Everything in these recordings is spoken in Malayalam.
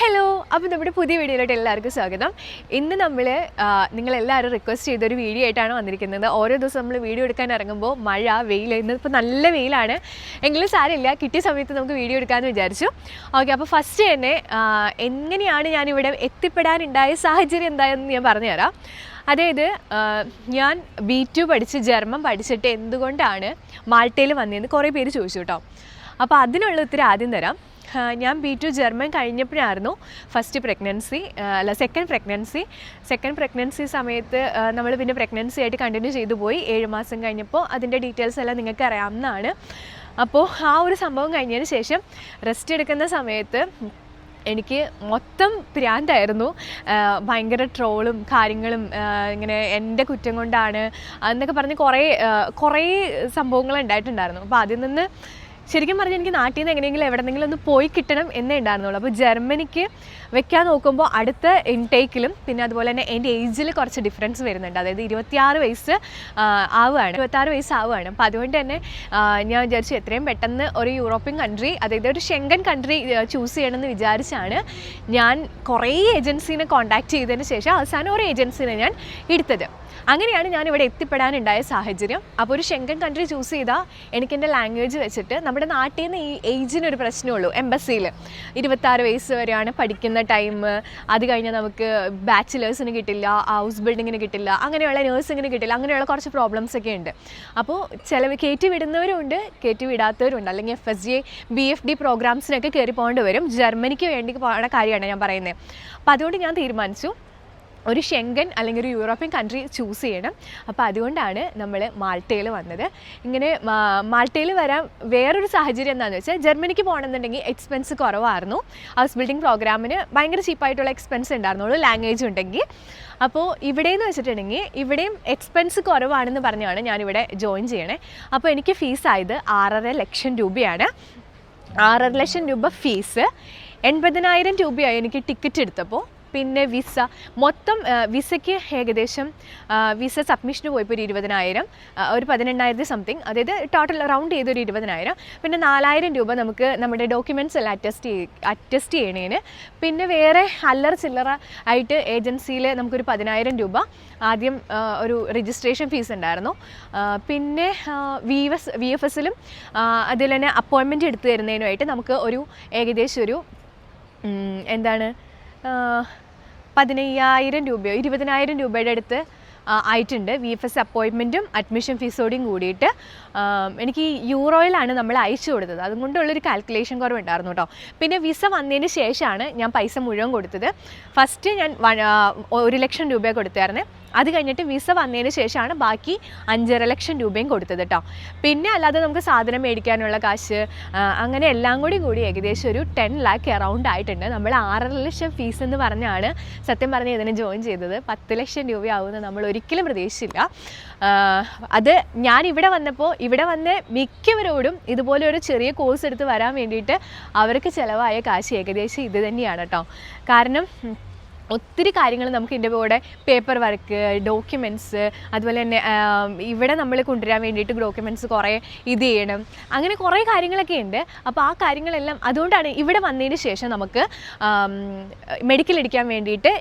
ഹലോ അപ്പോൾ നമ്മുടെ പുതിയ വീഡിയോയിലോട്ട് എല്ലാവർക്കും സ്വാഗതം. ഇന്ന് നമ്മൾ നിങ്ങളെല്ലാവരും റിക്വസ്റ്റ് ചെയ്തൊരു വീഡിയോ ആയിട്ടാണ് വന്നിരിക്കുന്നത്. ഓരോ ദിവസം നമ്മൾ വീഡിയോ എടുക്കാൻ ഇറങ്ങുമ്പോൾ മഴ വെയിൽ ഇന്നിപ്പോൾ നല്ല വെയിലാണ്. എങ്കിലും സാരമില്ല കിട്ടിയ സമയത്ത് നമുക്ക് വീഡിയോ എടുക്കാമെന്ന് വിചാരിച്ചു. ഓക്കെ അപ്പോൾ ഫസ്റ്റ് തന്നെ എങ്ങനെയാണ് ഞാനിവിടെ എത്തിപ്പെടാനുണ്ടായ സാഹചര്യം എന്തായെന്ന് ഞാൻ പറഞ്ഞുതരാം. അതായത് ഞാൻ ബി ടു പഠിച്ച് ജർമ്മൻ പഠിച്ചിട്ട് എന്തുകൊണ്ടാണ് മാൾട്ടയിൽ വന്നതെന്ന് കുറേ പേര് ചോദിച്ചു കേട്ടോ. അപ്പോൾ അതിനുള്ള ഉത്തരം ആദ്യം തരാം. ഞാൻ ബി ടു ജർമ്മൻ കഴിഞ്ഞപ്പോഴായിരുന്നു ഫസ്റ്റ് പ്രഗ്നൻസി അല്ല സെക്കൻഡ് പ്രഗ്നൻസി സെക്കൻഡ് പ്രഗ്നൻസി സമയത്ത് നമ്മൾ പിന്നെ പ്രഗ്നൻസി ആയിട്ട് കണ്ടിന്യൂ ചെയ്തു പോയി. ഏഴ് മാസം കഴിഞ്ഞപ്പോൾ അതിന്റെ ഡീറ്റെയിൽസ് എല്ലാം നിങ്ങൾക്ക് അറിയാവുന്നതാണ്. അപ്പോൾ ആ ഒരു സംഭവം കഴിഞ്ഞതിന് ശേഷം റെസ്റ്റ് എടുക്കുന്ന സമയത്ത് എനിക്ക് മൊത്തം പ്രാന്തായിരുന്നു. ഭയങ്കര ട്രോളും കാര്യങ്ങളും ഇങ്ങനെ എന്റെ കുറ്റം കൊണ്ടാണ് എന്നൊക്കെ പറഞ്ഞ് കുറേ കുറേ സംഭവങ്ങൾ ഉണ്ടായിട്ടുണ്ടായിരുന്നു. അപ്പോൾ അതിൽ നിന്ന് ശരിക്കും പറഞ്ഞാൽ എനിക്ക് നാട്ടിൽ നിന്ന് എങ്ങനെയെങ്കിലും എവിടെന്നെങ്കിലും ഒന്ന് പോയി കിട്ടണം എന്നേ ഉണ്ടായിരുന്നുള്ളൂ. അപ്പോൾ ജർമ്മനിക്ക് വെക്കാൻ നോക്കുമ്പോൾ അടുത്ത ഇൻടേക്കിലും പിന്നെ അതുപോലെ തന്നെ എന്റെ ഏജിൽ കുറച്ച് ഡിഫറൻസ് വരുന്നുണ്ട്. അതായത് ഇരുപത്തിയാറ് വയസ്സ് ആവുകയാണ്. ഇരുപത്താറ് വയസ്സ് ആവുകയാണ്. അപ്പോൾ അതുകൊണ്ട് തന്നെ ഞാൻ വിചാരിച്ചു എത്രയും പെട്ടെന്ന് ഒരു യൂറോപ്യൻ കൺട്രി അതായത് ഒരു ഷെങ്കൻ കൺട്രി ചൂസ് ചെയ്യണമെന്ന് വിചാരിച്ചാണ് ഞാൻ കുറേ ഏജൻസീനെ കോൺടാക്ട് ചെയ്തതിന് ശേഷം അവസാനം ഒരു ഏജൻസീനെ ഞാൻ എടുത്തത്. അങ്ങനെയാണ് ഞാൻ ഇവിടെ എത്തിപ്പെടാനുണ്ടായ സാഹചര്യം. അപ്പോൾ ഒരു ഷെങ്കൻ കൺട്രി ചൂസ് ചെയ്താൽ എനിക്ക് എന്റെ ലാംഗ്വേജ് വെച്ചിട്ട് നമ്മുടെ നാട്ടിൽ നിന്ന് ഈ ഏജിനൊരു പ്രശ്നമുള്ളൂ എംബസിയിൽ ഇരുപത്താറ് വയസ്സ് വരെയാണ് പഠിക്കുന്ന ടൈം അത് കഴിഞ്ഞാൽ നമുക്ക് ബാച്ചിലേഴ്സിന് കിട്ടില്ല ഹൗസ് ബിൽഡിങ്ങിന് കിട്ടില്ല അങ്ങനെയുള്ള നേഴ്സിങ്ങിന് കിട്ടില്ല അങ്ങനെയുള്ള കുറച്ച് പ്രോബ്ലംസ് ഒക്കെ ഉണ്ട്. അപ്പോൾ ചില കയറ്റി വിടുന്നവരുണ്ട് കയറ്റി വിടാത്തവരുണ്ട്. അല്ലെങ്കിൽ F S G B F D പ്രോഗ്രാംസിനൊക്കെ കയറി പോകേണ്ടി വരും. ജർമ്മനിക്ക് വേണ്ടി പോകുന്ന കാര്യമാണ് ഞാൻ പറയുന്നത് അപ്പോൾ അതുകൊണ്ട് ഞാൻ തീരുമാനിച്ചു. ഒരു ഷെങ്കൻ അല്ലെങ്കിൽ ഒരു യൂറോപ്യൻ കൺട്രി ചൂസ് ചെയ്യണം. അപ്പോൾ അതുകൊണ്ടാണ് നമ്മൾ മാൾട്ടയിൽ വന്നത്. ഇങ്ങനെ മാൾട്ടയിൽ വരാൻ വേറൊരു സാഹചര്യം എന്താണെന്ന് വെച്ചാൽ ജർമ്മനിക്ക് പോകണമെന്നുണ്ടെങ്കിൽ എക്സ്പെൻസ് കുറവായിരുന്നു. ഹൗസ് ബിൽഡിംഗ് പ്രോഗ്രാമിന് ഭയങ്കര ചീപ്പായിട്ടുള്ള എക്സ്പെൻസ് ഉണ്ടായിരുന്നുള്ളൂ ലാംഗ്വേജ് ഉണ്ടെങ്കിൽ. അപ്പോൾ ഇവിടെയെന്ന് വെച്ചിട്ടുണ്ടെങ്കിൽ ഇവിടെയും എക്സ്പെൻസ് കുറവാണെന്ന് പറഞ്ഞാണ് ഞാനിവിടെ ജോയിൻ ചെയ്യണേ. അപ്പോൾ എനിക്ക് ഫീസായത് ആറര ലക്ഷം രൂപയാണ്. ആറര ലക്ഷം രൂപ ഫീസ് എൺപതിനായിരം രൂപയായി എനിക്ക് ടിക്കറ്റ് എടുത്തപ്പോൾ. പിന്നെ വിസ. മൊത്തം വിസയ്ക്ക് ഏകദേശം വിസ സബ്മിഷന് പോയപ്പോൾ ഒരു ഇരുപതിനായിരം ഒരു പതിനെണ്ണായിരത്തി സംതിങ് അതായത് ടോട്ടൽ റൗണ്ട് ചെയ്ത് ഒരു ഇരുപതിനായിരം. പിന്നെ നാലായിരം രൂപ നമുക്ക് നമ്മുടെ ഡോക്യുമെന്റ്സ് എല്ലാം അറ്റസ്റ്റ് അറ്റസ്റ്റ് ചെയ്യണേന്. പിന്നെ വേറെ അല്ലറ ചില്ലറ ആയിട്ട് ഏജൻസിയിൽ നമുക്കൊരു പതിനായിരം രൂപ ആദ്യം ഒരു രജിസ്ട്രേഷൻ ഫീസ് ഉണ്ടായിരുന്നു. പിന്നെ വി എസ് വി എഫ് എസിലും അതിൽ തന്നെ അപ്പോയിൻമെന്റ് എടുത്തു തരുന്നതിനുമായിട്ട് നമുക്ക് ഒരു ഏകദേശം ഒരു എന്താണ് പതിനയ്യായിരം രൂപയോ ഇരുപതിനായിരം രൂപയുടെ അടുത്ത് ആയിട്ടുണ്ട്. വി എഫ് എസ് അപ്പോയിൻമെന്റും അഡ്മിഷൻ ഫീസോടെയും കൂടിയിട്ട് എനിക്ക് യൂറോയിലാണ് നമ്മൾ അയച്ചു കൊടുത്തത്. അതുകൊണ്ടുള്ളൊരു കാൽക്കുലേഷൻ കുറവുണ്ടായിരുന്നു കേട്ടോ പിന്നെ വിസ വന്നതിന് ശേഷമാണ് ഞാൻ പൈസ മുഴുവൻ കൊടുത്തത്. ഫസ്റ്റ് ഞാൻ ഒരു ലക്ഷം രൂപ കൊടുത്തായിരുന്നേ അത് കഴിഞ്ഞിട്ട് വിസ വന്നതിന് ശേഷമാണ് ബാക്കി അഞ്ചര ലക്ഷം രൂപയും കൊടുത്തത് കേട്ടോ പിന്നെ അല്ലാതെ നമുക്ക് സാധനം മേടിക്കാനുള്ള കാശ് അങ്ങനെ എല്ലാം കൂടി കൂടി ഏകദേശം ഒരു ടെൻ ലാക്ക് അറൗണ്ട് ആയിട്ടുണ്ട്. നമ്മൾ ആറര ലക്ഷം ഫീസ് എന്ന് പറഞ്ഞാണ് സത്യം പറഞ്ഞ് ഇതിന് ജോയിൻ ചെയ്തത്. പത്ത് ലക്ഷം രൂപയാവുമെന്ന് നമ്മൾ ഒരിക്കലും പ്രതീക്ഷിച്ചില്ല. അത് ഞാൻ ഇവിടെ വന്നപ്പോൾ ഇവിടെ വന്ന് മിക്കവരോടും ഇതുപോലെ ഒരു ചെറിയ കോഴ്സ് എടുത്ത് വരാൻ വേണ്ടിയിട്ട് അവർക്ക് ചിലവായ കാശ് ഏകദേശം ഇത് തന്നെയാണ് കേട്ടോ കാരണം ഒത്തിരി കാര്യങ്ങൾ നമുക്ക് ഇതിന്റെ കൂടെ പേപ്പർ വർക്ക് ഡോക്യുമെന്റ്സ് അതുപോലെ തന്നെ ഇവിടെ നമ്മൾ കൊണ്ടുവരാൻ വേണ്ടിയിട്ട് ഡോക്യുമെന്റ്സ് കുറേ ഇത് ചെയ്യണം. അങ്ങനെ കുറേ കാര്യങ്ങളൊക്കെ ഉണ്ട്. അപ്പോൾ ആ കാര്യങ്ങളെല്ലാം അതുകൊണ്ടാണ് ഇവിടെ വന്നതിന് ശേഷം നമുക്ക് മെഡിക്കൽ എടുക്കാൻ വേണ്ടിയിട്ട്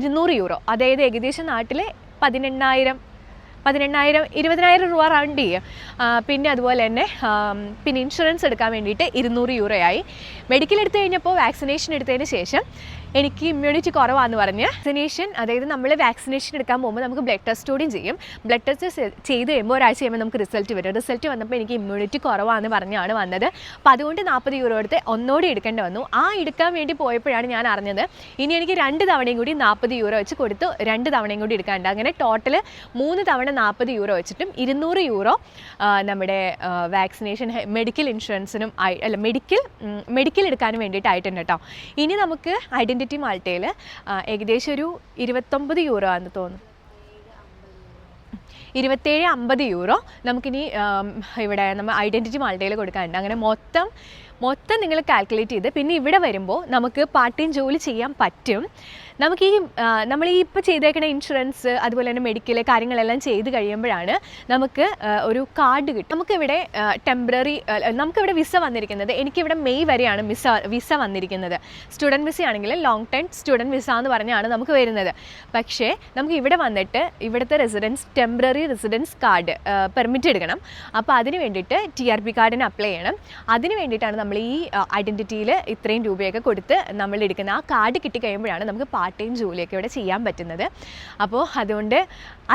ഇരുന്നൂറ് യൂറോ അതായത് ഏകദേശം നാട്ടിലെ പതിനെണ്ണായിരം പതിനെണ്ണായിരം ഇരുപതിനായിരം രൂപ റൗണ്ട് ചെയ്യും. പിന്നെ അതുപോലെ തന്നെ പിന്നെ ഇൻഷുറൻസ് എടുക്കാൻ വേണ്ടിയിട്ട് ഇരുന്നൂറ് യൂറോയായി. മെഡിക്കൽ എടുത്തു കഴിഞ്ഞപ്പോൾ വാക്സിനേഷൻ എടുത്തതിന് ശേഷം എനിക്ക് ഇമ്മ്യൂണിറ്റി കുറവാന്ന് പറഞ്ഞ് വാക്സിനേഷൻ അതായത് നമ്മൾ വാക്സിനേഷൻ എടുക്കാൻ പോകുമ്പോൾ നമുക്ക് ബ്ലഡ് ടെസ്റ്റ് കൂടിയും ചെയ്യും. ബ്ലഡ് ടെസ്റ്റ് ചെയ്ത് കഴിയുമ്പോൾ ഒരാഴ്ച കഴിയുമ്പോൾ നമുക്ക് റിസൾട്ട് വരും. റിസൾട്ട് വന്നപ്പോൾ എനിക്ക് ഇമ്മ്യൂണിറ്റി കുറവാന്ന് പറഞ്ഞാണ് വന്നത്. അപ്പോൾ അതുകൊണ്ട് നാൽപ്പത് യൂറോ എടുത്ത് ഒന്നോടെ എടുക്കേണ്ടി വന്നു. ആ എടുക്കാൻ വേണ്ടി പോയപ്പോഴാണ് ഞാൻ അറിഞ്ഞത് ഇനി എനിക്ക് രണ്ട് തവണയും കൂടി നാൽപ്പത് യൂറോ വെച്ച് കൊടുത്തു രണ്ട് തവണയും കൂടി എടുക്കാനുണ്ട് അങ്ങനെ ടോട്ടൽ മൂന്ന് തവണ നാൽപ്പത് യൂറോ വെച്ചിട്ടും ഇരുന്നൂറ് യൂറോ നമ്മുടെ വാക്സിനേഷൻ മെഡിക്കൽ ഇൻഷുറൻസിനും ആയി അല്ല മെഡിക്കൽ മെഡിക്കൽ എടുക്കാനും വേണ്ടിയിട്ടായിട്ടുണ്ട് കേട്ടോ ഇനി നമുക്ക് ഐഡന്റിറ്റി മാൾട്ടയിൽ ഏകദേശം ഒരു ഇരുപത്തൊമ്പത് യൂറോ ആണെന്ന് തോന്നുന്നു. ഇരുപത്തേഴ് അമ്പത് യൂറോ നമുക്കിനി ഇവിടെ നമ്മൾ ഐഡന്റിറ്റി മാൾട്ടയിൽ കൊടുക്കാനുണ്ട്. അങ്ങനെ മൊത്തം മൊത്തം നിങ്ങൾ കാൽക്കുലേറ്റ് ചെയ്ത് പിന്നെ ഇവിടെ വരുമ്പോൾ നമുക്ക് പാർട്ട് ടൈം ജോലി ചെയ്യാൻ പറ്റും. നമുക്ക് ഈ നമ്മൾ ഈ ഇപ്പോൾ ചെയ്തേക്കുന്ന ഇൻഷുറൻസ് അതുപോലെ തന്നെ മെഡിക്കൽ കാര്യങ്ങളെല്ലാം ചെയ്ത് കഴിയുമ്പോഴാണ് നമുക്ക് ഒരു കാർഡ് കിട്ടും. നമുക്കിവിടെ ടെമ്പററി നമുക്കിവിടെ വിസ വന്നിരിക്കുന്നത് എനിക്കിവിടെ മെയ് വരെയാണ് വിസ വിസ വന്നിരിക്കുന്നത്. സ്റ്റുഡന്റ് വിസ ആണെങ്കിൽ ലോങ് ടൈം സ്റ്റുഡന്റ് വിസ എന്ന് പറഞ്ഞാണ് നമുക്ക് വരുന്നത്. പക്ഷേ നമുക്ക് ഇവിടെ വന്നിട്ട് ഇവിടുത്തെ residence temporary residence card permit എടുക്കണം. അപ്പോൾ അതിന് വേണ്ടിയിട്ട് ടി ആർ പി കാർഡിന് അപ്ലൈ ചെയ്യണം. അതിന് വേണ്ടിയിട്ടാണ് നമ്മൾ ഈ ഐഡന്റിറ്റിയിൽ ഇത്രയും രൂപയൊക്കെ കൊടുത്ത് നമ്മൾ എടുക്കുന്ന ആ കാർഡ് കിട്ടിക്കഴിയുമ്പോഴാണ് നമുക്ക് പാർട്ട് ടൈം ജോലിയൊക്കെ ഇവിടെ ചെയ്യാൻ പറ്റുന്നത്. അപ്പോൾ അതുകൊണ്ട്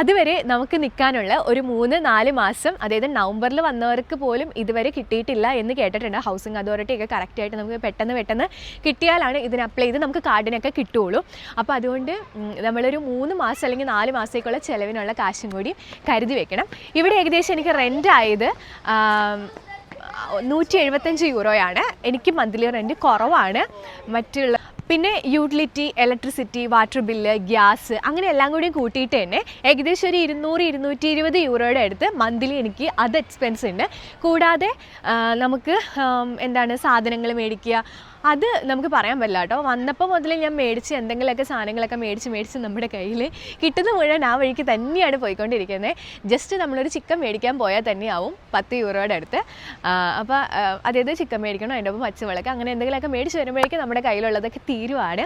അതുവരെ നമുക്ക് നിൽക്കാനുള്ള ഒരു മൂന്ന് നാല് മാസം അതായത് നവംബറിൽ വന്നവർക്ക് പോലും ഇതുവരെ കിട്ടിയിട്ടില്ല എന്ന് കേട്ടിട്ടുണ്ട്. ഹൗസിംഗ് അതോറിറ്റി ഒക്കെ കറക്റ്റായിട്ട് നമുക്ക് പെട്ടെന്ന് പെട്ടെന്ന് കിട്ടിയാലാണ് ഇതിന് അപ്ലൈ ചെയ്ത് നമുക്ക് കാർഡിനൊക്കെ കിട്ടുകയുള്ളൂ. അപ്പോൾ അതുകൊണ്ട് നമ്മളൊരു മൂന്ന് മാസം അല്ലെങ്കിൽ നാല് മാസത്തേക്കുള്ള ചിലവിനുള്ള കാശും കൂടി കരുതി വെക്കണം. ഇവിടെ ഏകദേശം എനിക്ക് റെന്റ് ആയത് നൂറ്റി എഴുപത്തഞ്ച് യൂറോയാണ്. എനിക്ക് മന്ത്ലി റെന്റ് കുറവാണ്. മറ്റുള്ള പിന്നെ utility electricity water bill gas അങ്ങനെ എല്ലാം കൂടി കൂട്ടിയിട്ട് തന്നെ ഏകദേശം ഒരു ഇരുന്നൂറ് ഇരുന്നൂറ്റി ഇരുപത് യൂറോയുടെ അടുത്ത് മന്ത്ലി എനിക്ക് അത് എക്സ്പെൻസ് ഉണ്ട്. കൂടാതെ നമുക്ക് എന്താണ് സാധനങ്ങൾ മേടിക്കുക അത് നമുക്ക് പറയാൻ പറ്റില്ല കേട്ടോ. വന്നപ്പോൾ മുതൽ ഞാൻ മേടിച്ച് എന്തെങ്കിലുമൊക്കെ സാധനങ്ങളൊക്കെ മേടിച്ച് മേടിച്ച് നമ്മുടെ കയ്യിൽ കിട്ടുന്ന മുഴുവൻ ആ വഴിക്ക് തന്നെയാണ് പോയിക്കൊണ്ടിരിക്കുന്നത്. ജസ്റ്റ് നമ്മളൊരു ചിക്കൻ മേടിക്കാൻ പോയാൽ തന്നെയാവും പത്ത് യൂറോയുടെ അടുത്ത്. അപ്പോൾ അതായത് ചിക്കൻ മേടിക്കണം? അതിന്റെ ഒപ്പം പച്ചമുളക്. അങ്ങനെ എന്തെങ്കിലുമൊക്കെ മേടിച്ച് വരുമ്പോഴേക്കും നമ്മുടെ കയ്യിലുള്ളതൊക്കെ തീരുവാണ്.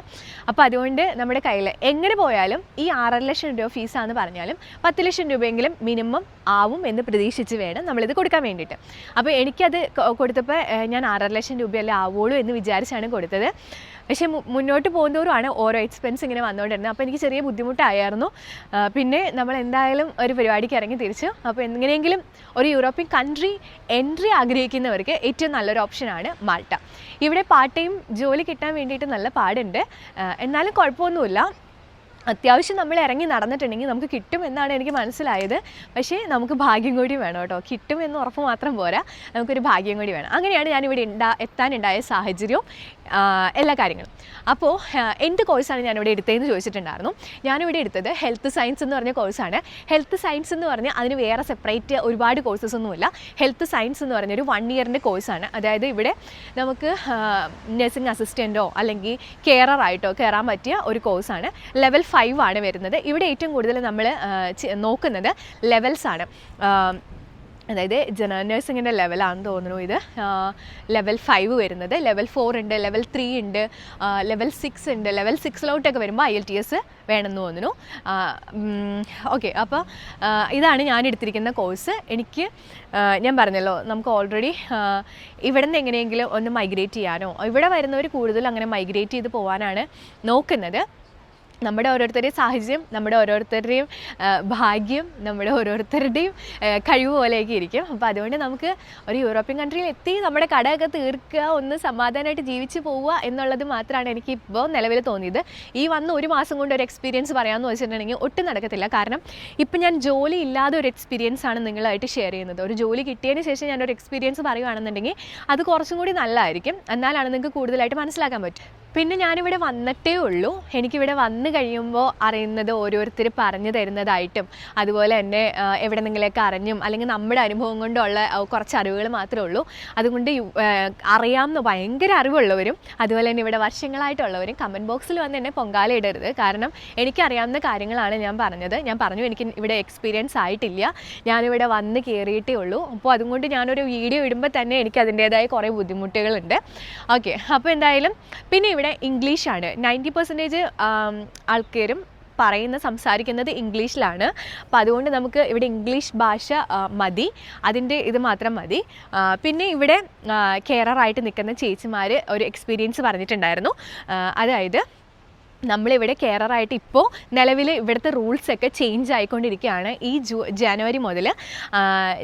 അപ്പോൾ അതുകൊണ്ട് നമ്മുടെ കയ്യിൽ എങ്ങനെ പോയാലും ഈ ആറര ലക്ഷം രൂപ ഫീസാണെന്ന് പറഞ്ഞാലും പത്ത് ലക്ഷം രൂപയെങ്കിലും മിനിമം ആവും എന്ന് പ്രതീക്ഷിച്ച് വേണം നമ്മളിത് കൊടുക്കാൻ വേണ്ടിയിട്ട്. അപ്പോൾ എനിക്കത് കൊടുത്തപ്പോൾ ഞാൻ ആറര ലക്ഷം രൂപയല്ലേ ആവുള്ളൂ എന്ന് വിചാരിച്ചാണ് കൊടുത്തത്. പക്ഷേ മുന്നോട്ട് പോകുന്നതോറുമാണ് ഓരോ എക്സ്പെൻസ് ഇങ്ങനെ വന്നുകൊണ്ടിരുന്നത് അപ്പോൾ എനിക്ക് ചെറിയ ബുദ്ധിമുട്ടായിരുന്നു. പിന്നെ നമ്മൾ എന്തായാലും ഒരു പരിപാടിക്ക് ഇറങ്ങി തിരിച്ചു. അപ്പോൾ എങ്ങനെയെങ്കിലും ഒരു യൂറോപ്യൻ കൺട്രി എൻട്രി ആഗ്രഹിക്കുന്നവർക്ക് ഏറ്റവും നല്ലൊരു ഓപ്ഷനാണ് മാൾട്ട. ഇവിടെ പാർട്ട് ടൈം ജോലി കിട്ടാൻ വേണ്ടിയിട്ട് നല്ല പാടുണ്ട്. എന്നാലും കുഴപ്പമൊന്നുമില്ല. അത്യാവശ്യം നമ്മൾ ഇറങ്ങി നടന്നിട്ടുണ്ടെങ്കിൽ നമുക്ക് കിട്ടും എന്നാണ് എനിക്ക് മനസ്സിലായത്. പക്ഷേ നമുക്ക് ഭാഗ്യം കൂടി വേണം കേട്ടോ. കിട്ടും എന്ന് ഉറപ്പ് മാത്രം പോരാ. നമുക്കൊരു ഭാഗ്യം കൂടി വേണം. അങ്ങനെയാണ് ഞാനിവിടെ ഉണ്ടാ എത്താനുണ്ടായ സാഹചര്യവും എല്ലാ കാര്യങ്ങളും. അപ്പോൾ എന്ത് കോഴ്സാണ് ഞാനിവിടെ എടുത്തതെന്ന് ചോദിച്ചിട്ടുണ്ടായിരുന്നു. ഞാനിവിടെ എടുത്തത് ഹെൽത്ത് സയൻസ് എന്ന് പറഞ്ഞ കോഴ്സാണ് ഹെൽത്ത് സയൻസ് എന്ന് പറഞ്ഞാൽ അതിന് വേറെ സെപ്പറേറ്റ് ഒരുപാട് കോഴ്സസ് ഒന്നുമില്ല. ഹെൽത്ത് സയൻസ് എന്ന് പറഞ്ഞൊരു വൺ ഇയറിന്റെ കോഴ്സാണ് അതായത് ഇവിടെ നമുക്ക് നഴ്സിംഗ് അസിസ്റ്റന്റോ അല്ലെങ്കിൽ കെയറർ ആയിട്ടോ കയറാൻ പറ്റിയ ഒരു കോഴ്സാണ് ലെവൽ ഫൈവ് ആണ് വരുന്നത്. ഇവിടെ ഏറ്റവും കൂടുതൽ നമ്മൾ നോക്കുന്നത് ലെവൽസ് ആണ്. അതായത് ജനറൽ നഴ്സിങ്ങിന്റെ ലെവലാണെന്ന് തോന്നുന്നു ഇത്. ലെവൽ ഫൈവ് വരുന്നത്. ലെവൽ ഫോർ ഉണ്ട് ലെവൽ ത്രീ ഉണ്ട് ലെവൽ സിക്സ് ഉണ്ട്. ലെവൽ സിക്സിലോട്ടൊക്കെ വരുമ്പോൾ ഐ എൽ ടി എസ് വേണമെന്ന് തോന്നുന്നു. ഓക്കെ അപ്പോൾ ഇതാണ് ഞാൻ എടുത്തിരിക്കുന്ന കോഴ്സ് എനിക്ക് ഞാൻ പറഞ്ഞല്ലോ നമുക്ക് ഓൾറെഡി ഇവിടെ നിന്ന് എങ്ങനെയെങ്കിലും ഒന്ന് മൈഗ്രേറ്റ് ചെയ്യാനോ ഇവിടെ വരുന്നവർ കൂടുതലും അങ്ങനെ മൈഗ്രേറ്റ് ചെയ്ത് പോകാനാണ് നോക്കുന്നത്. നമ്മുടെ ഓരോരുത്തരുടെയും സാഹചര്യം നമ്മുടെ ഓരോരുത്തരുടെയും ഭാഗ്യം നമ്മുടെ ഓരോരുത്തരുടെയും കഴിവ് പോലെയൊക്കെ ഇരിക്കും. അപ്പോൾ അതുകൊണ്ട് നമുക്ക് ഒരു യൂറോപ്യൻ കൺട്രിയിൽ എത്തി നമ്മുടെ കടയൊക്കെ തീർക്കുക ഒന്ന് സമാധാനമായിട്ട് ജീവിച്ച് പോവുക എന്നുള്ളത് മാത്രമാണ് എനിക്ക് ഇപ്പോൾ നിലവിൽ തോന്നിയത്. ഈ വന്ന ഒരു മാസം കൊണ്ട് ഒരു എക്സ്പീരിയൻസ് പറയാമെന്ന് വെച്ചിട്ടുണ്ടെങ്കിൽ ഒട്ടും നടക്കത്തില്ല. കാരണം ഇപ്പം ഞാൻ ജോലി ഇല്ലാതെ ഒരു എക്സ്പീരിയൻസ് ആണ് നിങ്ങളായിട്ട് ഷെയർ ചെയ്യുന്നത്. ഒരു ജോലി കിട്ടിയതിന് ശേഷം ഞാനൊരു എക്സ്പീരിയൻസ് പറയുകയാണെന്നുണ്ടെങ്കിൽ അത് കുറച്ചും കൂടി നല്ലതായിരിക്കും. എന്നാലാണ് നിങ്ങൾക്ക് കൂടുതലായിട്ട് മനസ്സിലാക്കാൻ പറ്റും പിന്നെ ഞാനിവിടെ വന്നിട്ടേ ഉള്ളൂ. എനിക്കിവിടെ വന്നു കഴിയുമ്പോൾ അറിയുന്നത് ഓരോരുത്തർ പറഞ്ഞു തരുന്നതായിട്ടും അതുപോലെ തന്നെ എവിടെ നിങ്ങളെയൊക്കെ അറിഞ്ഞും അല്ലെങ്കിൽ നമ്മുടെ അനുഭവം കൊണ്ടുള്ള കുറച്ച് അറിവുകൾ മാത്രമേ ഉള്ളൂ. അതുകൊണ്ട് അറിയാവുന്ന ഭയങ്കര അറിവുള്ളവരും അതുപോലെ തന്നെ ഇവിടെ വർഷങ്ങളായിട്ടുള്ളവരും കമന്റ് ബോക്സിൽ വന്ന് എന്നെ പൊങ്കാല ഇടരുത്. കാരണം എനിക്കറിയാവുന്ന കാര്യങ്ങളാണ് ഞാൻ പറഞ്ഞത്. ഞാൻ പറഞ്ഞു എനിക്ക് ഇവിടെ എക്സ്പീരിയൻസ് ആയിട്ടില്ല. ഞാനിവിടെ വന്ന് കയറിയിട്ടേ ഉള്ളൂ. അപ്പോൾ അതുകൊണ്ട് ഞാനൊരു വീഡിയോ ഇടുമ്പോൾ തന്നെ എനിക്ക് അതിന്റേതായ കുറേ ബുദ്ധിമുട്ടുകളുണ്ട്. ഓക്കെ അപ്പോൾ എന്തായാലും പിന്നെ ഇവിടെ ഇംഗ്ലീഷാണ്. നയന്റി പെർസെന്റേജ് ആൾക്കാരും പറയുന്ന സംസാരിക്കുന്നത് ഇംഗ്ലീഷിലാണ്. അപ്പോൾ അതുകൊണ്ട് നമുക്ക് ഇവിടെ ഇംഗ്ലീഷ് ഭാഷ മതി. അതിന്റെ ഇത് മാത്രം മതി. പിന്നെ ഇവിടെ കെയറായിട്ട് നിൽക്കുന്ന ചേച്ചിമാർ ഒരു എക്സ്പീരിയൻസ് പറഞ്ഞിട്ടുണ്ടായിരുന്നു. അതായത് നമ്മളിവിടെ കെയറായിട്ട് ഇപ്പോൾ നിലവിൽ ഇവിടുത്തെ റൂൾസൊക്കെ ചേഞ്ച് ആയിക്കൊണ്ടിരിക്കുകയാണ്. ഈ ജൂ ജാനുവരി മുതൽ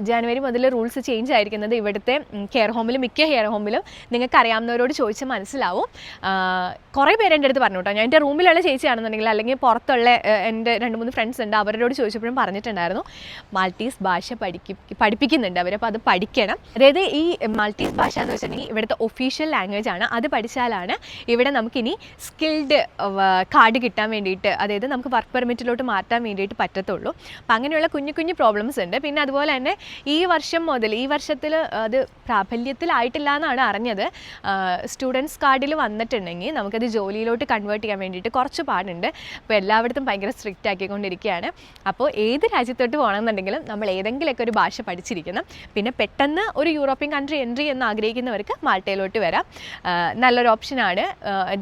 ജാനുവരി മുതൽ റൂൾസ് ചേഞ്ച് ആയിരിക്കുന്നത് ഇവിടുത്തെ കെയർ ഹോമിലും മിക്ക കെയർ ഹോമിലും നിങ്ങൾക്ക് അറിയാവുന്നവരോട് ചോദിച്ചാൽ മനസ്സിലാവും. കുറേ പേര് എന്റെ അടുത്ത് പറഞ്ഞു കേട്ടോ. ഞാൻ എന്റെ റൂമിലുള്ള ചേച്ചിയാണെന്നുണ്ടെങ്കിൽ അല്ലെങ്കിൽ പുറത്തുള്ള എന്റെ രണ്ട് മൂന്ന് ഫ്രണ്ട്സ് ഉണ്ട് അവരോട് ചോദിച്ചപ്പോഴും പറഞ്ഞിട്ടുണ്ടായിരുന്നു. മാൾട്ടീസ് ഭാഷ പഠിക്കും പഠിപ്പിക്കുന്നുണ്ട് അവർ അപ്പോൾ അത് പഠിക്കണം. അതായത് ഈ മാൾട്ടീസ് ഭാഷ എന്ന് വെച്ചിട്ടുണ്ടെങ്കിൽ ഇവിടുത്തെ ഒഫീഷ്യൽ ലാംഗ്വേജ് ആണ്. അത് പഠിച്ചാലാണ് ഇവിടെ നമുക്കിനി സ്കിൽഡ് കാർഡ് കിട്ടാൻ വേണ്ടിയിട്ട് അതായത് നമുക്ക് വർക്ക് പെർമിറ്റിലോട്ട് മാറ്റാൻ വേണ്ടിയിട്ട് പറ്റത്തുള്ളൂ. അപ്പം അങ്ങനെയുള്ള കുഞ്ഞു കുഞ്ഞു പ്രോബ്ലംസ് ഉണ്ട്. പിന്നെ അതുപോലെ തന്നെ ഈ വർഷം മുതൽ ഈ വർഷത്തിൽ അത് പ്രാബല്യത്തിലായിട്ടില്ല എന്നാണ് അറിഞ്ഞത് സ്റ്റുഡൻസ് കാർഡിൽ വന്നിട്ടുണ്ടെങ്കിൽ നമുക്കത് ജോലിയിലോട്ട് കൺവേർട്ട് ചെയ്യാൻ വേണ്ടിയിട്ട് കുറച്ച് പാടുണ്ട്. അപ്പോൾ എല്ലായിടത്തും ഭയങ്കര സ്ട്രിക്റ്റ് ആക്കിക്കൊണ്ടിരിക്കുകയാണ്. അപ്പോൾ ഏത് രാജ്യത്തോട്ട് പോകണമെന്നുണ്ടെങ്കിലും നമ്മൾ ഏതെങ്കിലുമൊക്കെ ഒരു ഭാഷ പഠിച്ചിരിക്കണം. പിന്നെ പെട്ടെന്ന് ഒരു യൂറോപ്യൻ കൺട്രി എൻട്രി എന്ന് ആഗ്രഹിക്കുന്നവർക്ക് മാൾട്ടയിലോട്ട് വരാം. നല്ലൊരു ഓപ്ഷനാണ്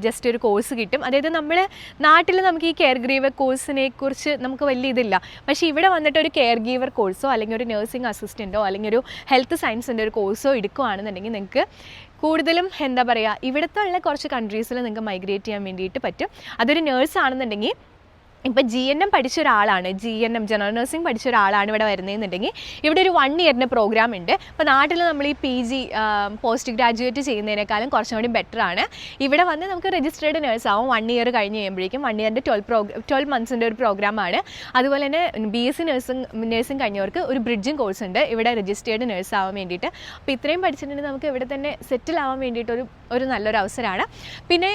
ജസ്റ്റ് ഒരു കോഴ്സ് കിട്ടും. അതായത് നമ്മൾ നാട്ടിൽ നമുക്ക് ഈ കെയർ ഗീവർ കോഴ്സിനെ കുറിച്ച് നമുക്ക് വലിയ ഇതില്ല. പക്ഷേ ഇവിടെ വന്നിട്ട് ഒരു കെയർ ഗീവർ കോഴ്സോ അല്ലെങ്കിൽ ഒരു നഴ്സിംഗ് അസിസ്റ്റന്റോ അല്ലെങ്കിൽ ഒരു ഹെൽത്ത് സയൻസിന്റെ ഒരു കോഴ്സോ എടുക്കുകയാണെന്നുണ്ടെങ്കിൽ നിങ്ങൾക്ക് കൂടുതലും എന്താ പറയുക ഇവിടുത്തെ ഉള്ള കുറച്ച് കൺട്രീസിൽ നിങ്ങൾക്ക് മൈഗ്രേറ്റ് ചെയ്യാൻ വേണ്ടിയിട്ട് പറ്റും. അതൊരു നേഴ്സ് ആണെന്നുണ്ടെങ്കിൽ ഇപ്പോൾ ജി എൻ എം പഠിച്ച ഒരാളാണ്. G N M general nursing പഠിച്ച ഒരാളാണ് ഇവിടെ വരുന്നതെന്നുണ്ടെങ്കിൽ ഇവിടെ ഒരു വൺ ഇയറിന്റെ പ്രോഗ്രാം ഉണ്ട്. അപ്പോൾ നാട്ടിൽ നമ്മൾ ഈ പി ജി പോസ്റ്റ് ഗ്രാജുവേറ്റ് ചെയ്യുന്നതിനേക്കാളും കുറച്ചും കൂടി ബെറ്റർ ആണ്. ഇവിടെ വന്ന് നമുക്ക് രജിസ്റ്റേർഡ് നേഴ്സ് ആവും. വൺ ഇയർ കഴിഞ്ഞ് കഴിയുമ്പോഴേക്കും വൺ ഇയറിന്റെ ട്വൽവ് പ്രോഗ്രാം ട്വൽവ് മന്ത്സിന്റെ ഒരു പ്രോഗ്രാമാണ് അതുപോലെ തന്നെ B S C nursing nursing കഴിഞ്ഞവർക്ക് ഒരു ബ്രിഡ്ജിങ് കോഴ്സ് ഉണ്ട്. ഇവിടെ രജിസ്റ്റേർഡ് നേഴ്സ് ആവാൻ വേണ്ടിയിട്ട്. അപ്പോൾ ഇത്രയും പഠിച്ചിട്ടുണ്ടെങ്കിൽ നമുക്ക് ഇവിടെ തന്നെ സെറ്റിൽ ആവാൻ വേണ്ടിയിട്ട് ഒരു ഒരു നല്ലൊരു അവസരമാണ്. പിന്നെ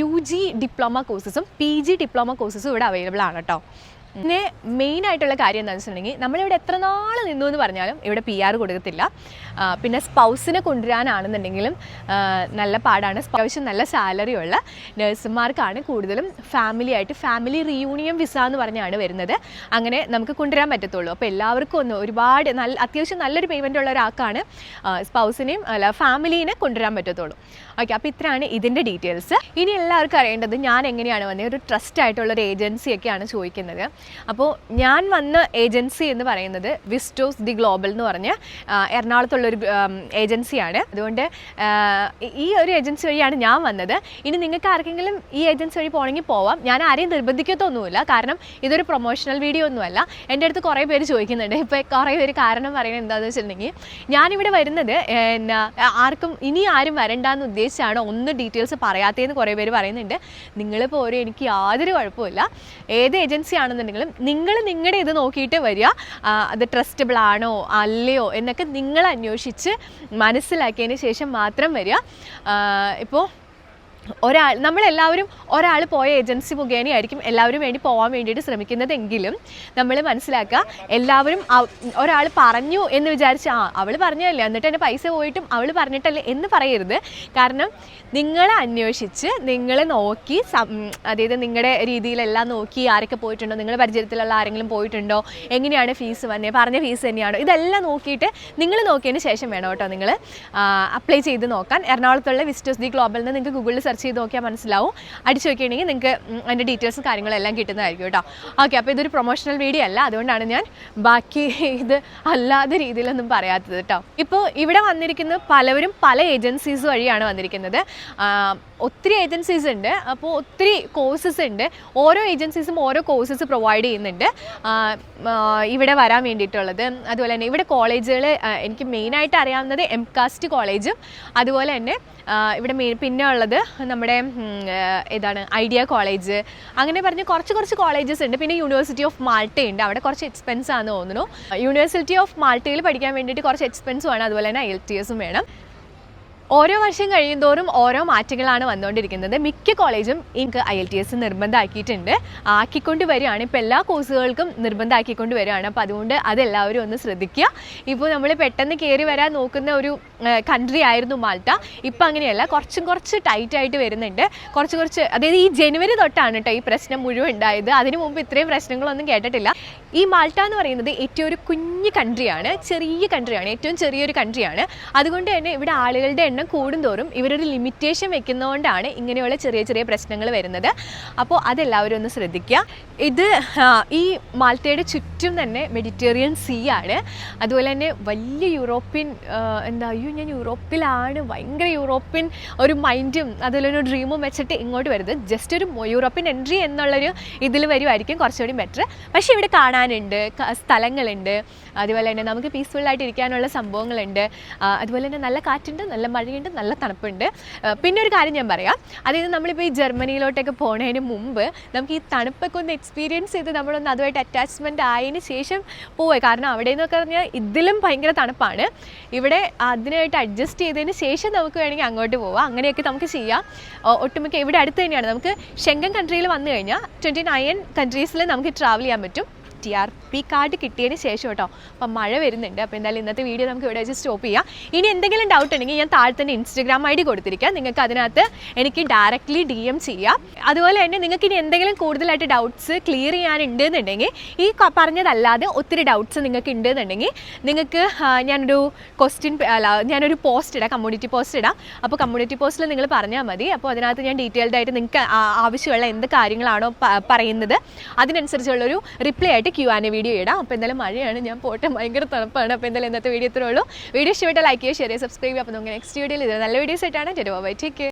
യു ജി ഡിപ്ലോമ കോഴ്സസും പി ജി ഡിപ്ലോമ കോഴ്സസും ഇവിടെ അവൈലബിൾ ആണ് കേട്ടോ പിന്നെ മെയിൻ ആയിട്ടുള്ള കാര്യം എന്താണെന്ന് വെച്ചിട്ടുണ്ടെങ്കിൽ നമ്മളിവിടെ എത്ര നാൾ നിന്നു എന്ന് പറഞ്ഞാലും ഇവിടെ പി ആർ കൊടുക്കത്തില്ല. പിന്നെ സ്പൗസിനെ കൊണ്ടുവരാനാണെന്നുണ്ടെങ്കിലും നല്ല പാടാണ്. അത്യാവശ്യം നല്ല സാലറി ഉള്ള നഴ്സുമാർക്കാണ് കൂടുതലും ഫാമിലി ആയിട്ട് ഫാമിലി റീയൂണിയൻ വിസ എന്ന് പറഞ്ഞാണ് വരുന്നത്. അങ്ങനെ നമുക്ക് കൊണ്ടുവരാൻ പറ്റത്തുള്ളൂ. അപ്പോൾ എല്ലാവർക്കും ഒന്ന് ഒരുപാട് നല്ല അത്യാവശ്യം നല്ലൊരു പേയ്മെന്റ് ഉള്ള ഒരാൾക്കാണ് സ്പൗസിനെയും അല്ല ഫാമിലീനെ കൊണ്ടുവരാൻ പറ്റത്തുള്ളൂ. ഓക്കെ അപ്പോൾ ഇത്രയാണ് ഇതിന്റെ ഡീറ്റെയിൽസ് ഇനി എല്ലാവർക്കും അറിയേണ്ടത് ഞാൻ എങ്ങനെയാണ് വന്നത് ഒരു ട്രസ്റ്റ് ആയിട്ടുള്ള ഒരു ഏജൻസി ഏജൻസിയൊക്കെയാണ് ചോദിക്കുന്നത്. അപ്പോൾ ഞാൻ വന്ന ഏജൻസി എന്ന് പറയുന്നത് വിസ്റ്റോസ് ദി ഗ്ലോബൽ എന്ന് പറഞ്ഞ് എറണാകുളത്തുള്ളൊരു ഏജൻസിയാണ് അതുകൊണ്ട് ഈ ഒരു ഏജൻസി വഴിയാണ് ഞാൻ വന്നത്. ഇനി നിങ്ങൾക്ക് ആർക്കെങ്കിലും ഈ ഏജൻസി വഴി പോകണമെങ്കിൽ പോവാം. ഞാൻ ആരെയും നിർബന്ധിക്കത്തൊന്നുമില്ല. കാരണം ഇതൊരു പ്രൊമോഷണൽ വീഡിയോ ഒന്നുമല്ല. എന്റെ അടുത്ത് കുറേ പേര് ചോദിക്കുന്നുണ്ട്. ഇപ്പോൾ കുറേ പേര് കാരണം പറയുന്നത് എന്താണെന്ന് വെച്ചിട്ടുണ്ടെങ്കിൽ ഞാനിവിടെ വരുന്നത് എന്നാ ആർക്കും ഇനി ആരും വരണ്ടെന്ന് ഉദ്ദേശിച്ചാണ് ഒന്ന് ഡീറ്റെയിൽസ് പറയാത്തതെന്ന് കുറേ പേര് പറയുന്നുണ്ട്. നിങ്ങൾ പോരെ എനിക്ക് യാതൊരു കുഴപ്പമില്ല ഏത് ഏജൻസി ആണെന്നുണ്ടെങ്കിലും നിങ്ങൾ നിങ്ങളുടെ ഇത് നോക്കിയിട്ട് വരിക. അത് ട്രസ്റ്റബിൾ ആണോ അല്ലയോ എന്നൊക്കെ നിങ്ങൾ അന്വേഷിച്ച് മനസ്സിലാക്കിയതിന് ശേഷം മാത്രം വരിക. ഇപ്പോൾ ഒരാൾ നമ്മളെല്ലാവരും ഒരാൾ പോയ ഏജൻസി മുഖേനയായിരിക്കും എല്ലാവരും വേണ്ടി പോകാൻ വേണ്ടിയിട്ട് ശ്രമിക്കുന്നതെങ്കിലും നമ്മൾ മനസ്സിലാക്കുക എല്ലാവരും ഒരാൾ പറഞ്ഞു എന്ന് വിചാരിച്ച് ആ അവൾ പറഞ്ഞതല്ലേ എന്നിട്ട് എന്റെ പൈസ പോയിട്ടും അവൾ പറഞ്ഞിട്ടല്ലേ എന്ന് പറയരുത്. കാരണം നിങ്ങളെ അന്വേഷിച്ച് നിങ്ങളെ നോക്കി അതായത് നിങ്ങളുടെ രീതിയിലെല്ലാം നോക്കി ആരൊക്കെ പോയിട്ടുണ്ടോ നിങ്ങളുടെ പരിചയത്തിലുള്ള ആരെങ്കിലും പോയിട്ടുണ്ടോ എങ്ങനെയാണ് ഫീസ് വന്നത് പറഞ്ഞ ഫീസ് തന്നെയാണോ ഇതെല്ലാം നോക്കിയിട്ട് നിങ്ങൾ നോക്കിയതിന് ശേഷം വേണം കേട്ടോ നിങ്ങൾ അപ്ലൈ ചെയ്ത് നോക്കാൻ. എറണാകുളത്തുള്ള വിസ്റ്റേഴ്സ് ദി ഗ്ലോബൽ നിന്ന് നിങ്ങൾക്ക് ഗൂഗിളിൽ സെർച്ച് ചെയ്ത് നോക്കിയാൽ മനസ്സിലാവും. അടിച്ചു നോക്കിയിട്ടുണ്ടെങ്കിൽ നിങ്ങൾക്ക് അതിന്റെ ഡീറ്റെയിൽസും കാര്യങ്ങളും എല്ലാം കിട്ടുന്നതായിരിക്കും കേട്ടോ. ഓക്കെ അപ്പോൾ ഇതൊരു പ്രൊമോഷണൽ വീഡിയോ അല്ല. അതുകൊണ്ടാണ് ഞാൻ ബാക്കി ഇത് അല്ലാത്ത രീതിയിലൊന്നും പറയാത്തത് കേട്ടോ. ഇപ്പോൾ ഇവിടെ വന്നിരിക്കുന്ന പലവരും പല ഏജൻസീസ് വഴിയാണ് വന്നിരിക്കുന്നത്. ഒത്തിരി ഏജൻസീസ് ഉണ്ട്. അപ്പോൾ ഒത്തിരി കോഴ്സസ് ഉണ്ട്. ഓരോ ഏജൻസീസും ഓരോ കോഴ്സസ് പ്രൊവൈഡ് ചെയ്യുന്നുണ്ട്. ഇവിടെ വരാൻ വേണ്ടിയിട്ടുള്ളത്. അതുപോലെ തന്നെ ഇവിടെ കോളേജുകൾ എനിക്ക് മെയിനായിട്ട് അറിയാവുന്നത് എം കാസ്റ്റ് കോളേജും അതുപോലെ തന്നെ ഇവിടെ മെയിൻ പിന്നെ ഉള്ളത് നമ്മുടെ ഏതാണ് ഐഡിയ കോളേജ്. അങ്ങനെ പറഞ്ഞ് കുറച്ച് കുറച്ച് കോളേജസ് ഉണ്ട്. പിന്നെ യൂണിവേഴ്സിറ്റി ഓഫ് മാൾട്ട ഉണ്ട്. അവിടെ കുറച്ച് എക്സ്പെൻസ് ആണെന്ന് തോന്നുന്നു. യൂണിവേഴ്സിറ്റി ഓഫ് മാൾട്ടയിൽ പഠിക്കാൻ വേണ്ടിയിട്ട് കുറച്ച് എക്സ്പെൻസ് വേണം അതുപോലെ തന്നെ ഐ എൽ ടി എസും വേണം. ഓരോ വർഷം കഴിയുന്തോറും ഓരോ മാറ്റങ്ങളാണ് വന്നുകൊണ്ടിരിക്കുന്നത്. മിക്ക കോളേജും എനിക്ക് ഐ എൽ ടി എസ് നിർബന്ധമാക്കിയിട്ടുണ്ട് ആക്കിക്കൊണ്ട് വരികയാണ്. ഇപ്പോൾ എല്ലാ കോഴ്സുകൾക്കും നിർബന്ധമാക്കിക്കൊണ്ട് വരികയാണ്. അപ്പോൾ അതുകൊണ്ട് അതെല്ലാവരും ഒന്ന് ശ്രദ്ധിക്കുക. ഇപ്പോൾ നമ്മൾ പെട്ടെന്ന് കയറി വരാൻ നോക്കുന്ന ഒരു കൺട്രി ആയിരുന്നു മാൾട്ട. ഇപ്പം അങ്ങനെയല്ല കുറച്ചും കുറച്ച് ടൈറ്റ് ആയിട്ട് വരുന്നുണ്ട്. കുറച്ച് കുറച്ച് അതായത് ഈ ജനുവരി തൊട്ടാണ് കേട്ടോ ഈ പ്രശ്നം മുഴുവൻ ഉണ്ടായത്. അതിനു മുമ്പ് ഇത്രയും പ്രശ്നങ്ങളൊന്നും കേട്ടിട്ടില്ല. ഈ മാൾട്ട എന്ന് പറയുന്നത് ഏറ്റവും ഒരു കുഞ്ഞു കൺട്രിയാണ് ചെറിയ കൺട്രിയാണ് ഏറ്റവും ചെറിയൊരു കൺട്രിയാണ് അതുകൊണ്ട് തന്നെ ഇവിടെ ആളുകളുടെ എണ്ണം കൂടുന്തോറും ഇവരൊരു ലിമിറ്റേഷൻ വെക്കുന്നതുകൊണ്ടാണ് ഇങ്ങനെയുള്ള ചെറിയ ചെറിയ പ്രശ്നങ്ങൾ വരുന്നത്. അപ്പോൾ അതെല്ലാവരും ഒന്ന് ശ്രദ്ധിക്കുക ഇത് ഈ മാൾട്ടയുടെ ചുറ്റും തന്നെ മെഡിറ്റേറിയൻ സീ ആണ്. അതുപോലെ തന്നെ വലിയ യൂറോപ്യൻ എന്താ ഞാൻ യൂറോപ്പിലാണ്. ഭയങ്കര യൂറോപ്യൻ ഒരു മൈൻഡും അതിലൊരു ഡ്രീമും വെച്ചിട്ട് ഇങ്ങോട്ട് വരുന്നത്. ജസ്റ്റ് ഒരു യൂറോപ്യൻ എൻട്രി എന്നുള്ളൊരു ഇതിൽ വരുമായിരിക്കും കുറച്ചുകൂടി ബെറ്റർ പക്ഷേ ഇവിടെ കാണാനുണ്ട് സ്ഥലങ്ങളുണ്ട്. അതുപോലെ തന്നെ നമുക്ക് പീസ്ഫുൾ ആയിട്ട് ഇരിക്കാനുള്ള സംഭവങ്ങളുണ്ട്. അതുപോലെ തന്നെ നല്ല കാറ്റുണ്ട് നല്ല മഴയുണ്ട് നല്ല തണുപ്പുണ്ട്. പിന്നെ ഒരു കാര്യം ഞാൻ പറയാം. അതായത് നമ്മളിപ്പോൾ ഈ ജർമ്മനിയിലോട്ടൊക്കെ പോണതിന് മുമ്പ് നമുക്ക് ഈ തണുപ്പൊക്കെ ഒന്ന് എക്സ്പീരിയൻസ് ചെയ്ത് നമ്മളൊന്ന് അതുമായിട്ട് അറ്റാച്ച്മെന്റ് ആയതിന് ശേഷം പോവുക കാരണം അവിടെ നിന്നൊക്കെ പറഞ്ഞാൽ ഇതിലും ഭയങ്കര തണുപ്പാണ്. ഇവിടെ അതിന് അതിനായിട്ട് അഡ്ജസ്റ്റ് ചെയ്തതിന് ശേഷം നമുക്ക് വേണമെങ്കിൽ അങ്ങോട്ട് പോവാം. അങ്ങനെയൊക്കെ നമുക്ക് ചെയ്യാം. ഒട്ടുമിക്ക ഇവിടെ അടുത്ത് തന്നെയാണ്. നമുക്ക് ഷെങ്കൻ കൺട്രിയിൽ വന്നു കഴിഞ്ഞാൽ ട്വന്റി നയൻ കൺട്രീസിൽ നമുക്ക് ട്രാവൽ ചെയ്യാൻ പറ്റും. ടി ആർ പി കാർഡ് കിട്ടിയതിന് ശേഷം കേട്ടോ. അപ്പം മഴ വരുന്നുണ്ട്. അപ്പോൾ എന്തായാലും ഇന്നത്തെ വീഡിയോ നമുക്ക് ഇവിടെ വെച്ച് സ്റ്റോപ്പ് ചെയ്യാം. ഇനി എന്തെങ്കിലും ഡൗട്ട് ഉണ്ടെങ്കിൽ ഞാൻ താഴെ തന്നെ ഇൻസ്റ്റഗ്രാം ഐ ഡി കൊടുത്തിരിക്കാം. നിങ്ങൾക്ക് അതിനകത്ത് എനിക്ക് ഡയറക്റ്റ്ലി ഡി എം ചെയ്യാം. അതുപോലെ തന്നെ നിങ്ങൾക്ക് ഇനി എന്തെങ്കിലും കൂടുതലായിട്ട് ഡൗട്ട്സ് ക്ലിയർ ചെയ്യാനുണ്ട് എന്നുണ്ടെങ്കിൽ ഈ പറഞ്ഞതല്ലാതെ ഒത്തിരി ഡൗട്ട്സ് നിങ്ങൾക്ക് ഉണ്ട് എന്നുണ്ടെങ്കിൽ നിങ്ങൾക്ക് ഞാനൊരു ക്വസ്റ്റ്യൻ അല്ല ഞാനൊരു പോസ്റ്റ് ഇടാം. കമ്മ്യൂണിറ്റി പോസ്റ്റ് ഇടാം. അപ്പോൾ കമ്മ്യൂണിറ്റി പോസ്റ്റിൽ നിങ്ങൾ പറഞ്ഞാൽ മതി. അപ്പോൾ അതിനകത്ത് ഞാൻ ഡീറ്റെയിൽഡ് ആയിട്ട് നിങ്ങൾക്ക് ആവശ്യമുള്ള എന്ത് കാര്യങ്ങളാണോ പറയുന്നത് അതിനനുസരിച്ചുള്ളൊരു റിപ്ലൈ ആയിട്ട് ക്യു ആൻ എ വീഡിയോ ഇടാം. അപ്പോൾ എന്തായാലും മഴയാണ്. ഞാൻ പോട്ടെ. ഭയങ്കര തണുപ്പാണ്. അപ്പോൾ എന്തായാലും ഇന്നത്തെ വീഡിയോ ഇത്രേ ഉള്ളൂ. വീഡിയോ ഇഷ്ടപ്പെട്ടാൽ ലൈക്ക് ചെയ്യുക ഷെയർ ചെയ്യുക സബ്സ്ക്രൈബ് ചെയ്യുക. അപ്പോൾ നമുക്ക് നെക്സ്റ്റ് വീഡിയോയിൽ ഇത് നല്ല വീഡിയോസ് ആയിട്ടാണ്. Bye take